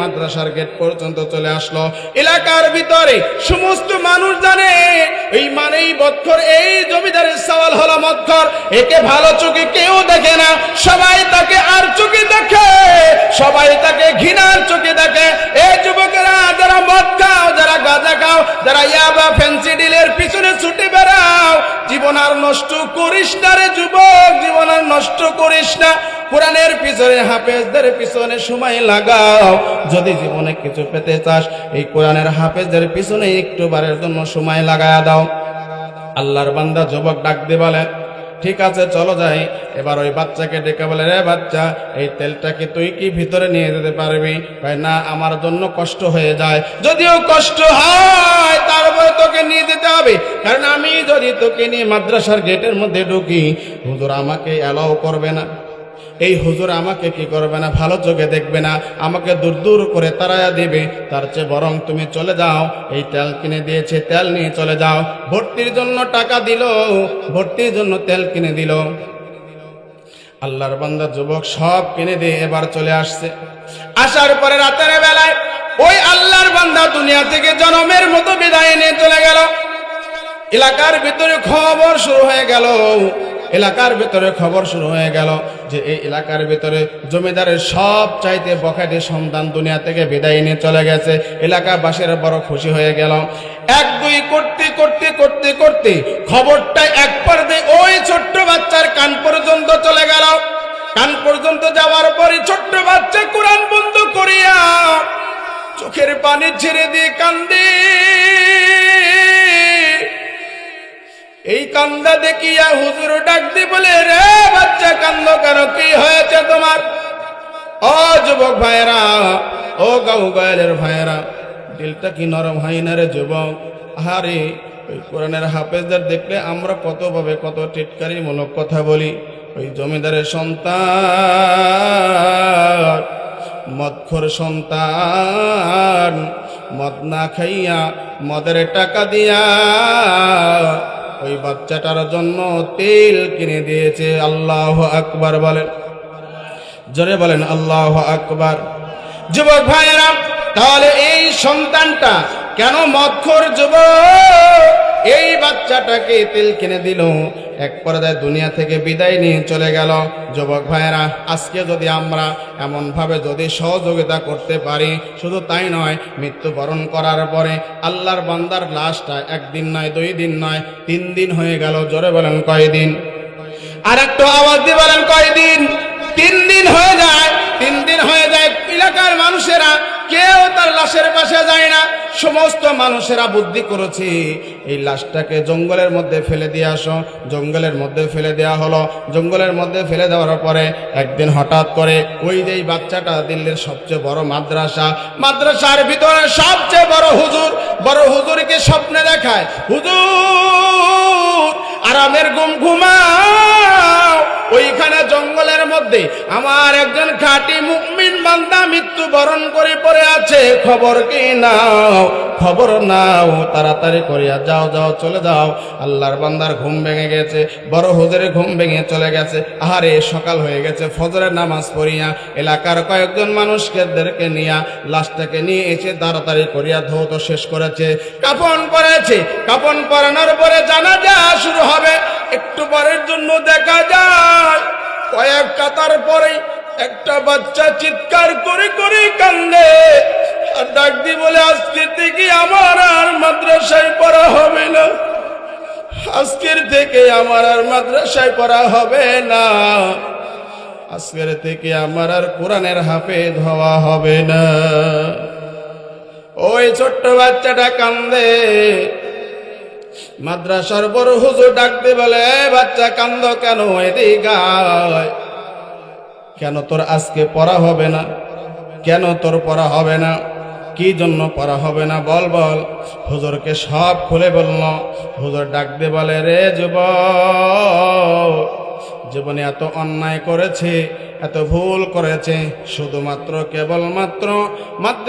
মাদ্রাসার গেট পর্যন্ত চলে আসলো। এলাকার ভিতরে সমস্ত মানুষ জানে, এই মানেই বৎখর এই জমিদারের সওয়াল হলো মৎখর একে ভালো চোখে কেউ দেখে না। সবাই তাকে আর চোখে দেখে, সবাই তাকে ঘৃণার চোখে দেখে। নষ্ট করিস না রে যুবক, জীবন আর নষ্ট করিস না। কোরআনের পিছনে হাফেজদের পিছনে সময় লাগাও। যদি জীবনে কিছু পেতে চাস, এই কোরআনের হাফেজদের পিছনে একটু বারের জন্য সময় লাগায়া দাও। আল্লাহর বান্দা যুবক ডাক দিয়ে বলে, ঠিক আছে, চলো যাই। এবার ওই বাচ্চাকে ডেকে বলে, রে বাচ্চা, এই তেলটাকে তুই কি ভিতরে নিয়ে যেতে পারবি? না, আমার জন্য কষ্ট হয়ে যায়। যদিও কষ্ট হয় তোকে নিয়ে যেতে হবে। কারণ আমি যদি তোকে নিয়ে মাদ্রাসার গেটের মধ্যে ঢুকি, হুজুর আমাকে অ্যালাউ করবে না। এই হুজুর আমাকে কি করবে না? ভালো চোখে দেখবে না। আমাকে দূর দূর করে তারায়া দিবে। তার চেয়ে বরং তুমি চলে যাও। এই তেল কিনে দিয়েছে, তেল নিয়ে চলে যাও। ভর্তির জন্য টাকা দিল, ভর্তির জন্য তেল কিনে দিল। আল্লাহর বান্দা যুবক সব কিনে দিয়ে এবার চলে আসছে। আসার পরে রাতের বেলায় ওই আল্লাহর বান্দা দুনিয়া থেকে জনমের মতো বিদায় নিয়ে চলে গেল। এলাকার ভিতরে খবর শুরু হয়ে গেল। এলাকার ভিতরে খবর শুরু হয়ে গেল যে এই এলাকার ভিতরে জমিদারের সব চাইতে বখাটে সন্তান দুনিয়া থেকে বিদায় নিয়ে চলে গেছে। এলাকাবাসীরা বড় খুশি হয়ে গেল। এক, দুই করতে করতে করতে করতে খবরটা এক পর্দে ওই ছোট্ট বাচ্চার কান পর্যন্ত পানি ছেড়ে দিয়ে কান্দে। এই কান্দা দেখিয়া হুজুর ডাক দি বলে, রে বাচ্চা, কান্দ কেন? কি হয়েছে তোমার? ও যুবক ভাইরা ও গাউ গায়ের ভাইরা দিলটা কি নরম হয় না রে যুবক? আরে ওই কোরআনের হাফেজদের দেখলে আমরা কত ভাবে কত টিটকারি মূলক কথা বলি। ওই জমিদারের সন্তান মদখর সন্তান, মদ না খাইয়া মদের টাকা দিয়া ওই বাচ্চাটার জন্য তেল কিনে দিয়েছে। আল্লাহ আকবার বলেন। জোরে বলেন, আল্লাহ আকবার। যুবক ভাইয়েরা, তাহলে এই সন্তানটা কেন মদখর যুবক? বাচ্চাটাকে তেল কিনে দিল। এক পর্যায়ে দুনিয়া থেকে বিদায় নিয়ে চলে গেল। যুবক ভাইয়েরা, আজকে যদি আমরা এমনভাবে যদি সহযোগিতা করতে পারি, শুধু তাই নয়, মৃত্যুবরণ করার পরে আল্লাহর বান্দার লাশটা একদিন নয়, দুই দিন নয়, তিন দিন হয়ে গেল, জোরে বলেন কয়দিন? আর একটু আওয়াজ দিয়ে বলেন কয়দিন? তিন দিন হয়ে যায়, তিন দিন হয়ে যায়। এলাকার মানুষেরা কেউ তার লাশের পাশে যায় না। সমস্ত মানুষেরা বুদ্ধি করেছে, এই লাশটাকে জঙ্গলের মধ্যে ফেলে দিয়ে আসো। জঙ্গলের মধ্যে ফেলে দেওয়া হলো। জঙ্গলের মধ্যে ফেলে দেওয়ার পরে একদিন হঠাৎ করে ওই যে বাচ্চাটা দিল্লির সবচেয়ে বড় মাদ্রাসা, মাদ্রাসার ভিতরে সবচেয়ে বড় হুজুর, বড় হুজুরকে স্বপ্নে দেখায়, হুজুর, আরামের ঘুম ঘুমাও। ওইখানে জঙ্গলের মধ্যে আমার একজন খাঁটি মুকমিন বান্দা মৃত্যু বরণ করে পড়ে আছে, খবর কি নাও? খবর নাও, তাড়াতাড়ি করিয়া যাও যাও, চলে যাও। আল্লাহর বান্দার ঘুম ভেঙে গেছে, বড় হুজুরের ঘুম ভেঙে চলে গেছে। আহারে, সকাল হয়ে গেছে, ফজরের নামাজ পড়িয়া এলাকার কয়েকজন মানুষকে নিয়া লাশটাকে নিয়ে এসে তাড়াতাড়ি করিয়া ধৌত শেষ করেছে। কাপন পরেছে কাপন পরানোর পরে জানাজা শুরু হবে। একটু পরের জন্য দেখা যায়, কয়েক কাতার পরে একটা বাচ্চা চিৎকার করে করে কান্দে। আর ডাক দি বলে, আজকে থেকে আমার আর মাদ্রাসায় পড়া হবে না। আজকের থেকে আমার আর মাদ্রাসায় পড়া হবে না। আজকের থেকে আমার আর কোরআনের হাফেজ ধোয়া হবে না। ওই ছোট্ট বাচ্চাটা কান্দে। মাদ্রাসার বড় হুজুর ডাকতে বলে বাচ্চা কান্দ কেন এদিকে। কেন তোর আজকে পড়া হবে না? কেন তোর পড়া হবে না? কি জন্য পড়া হবে না? বল বল। হুজুরকে সব খুলে বলল। হুজুর ডাকতে বলে, রে যুব জীবনে এত অন্যায় করেছে, এত ভুল করেছে, শুধুমাত্র কেবলমাত্র মাত্র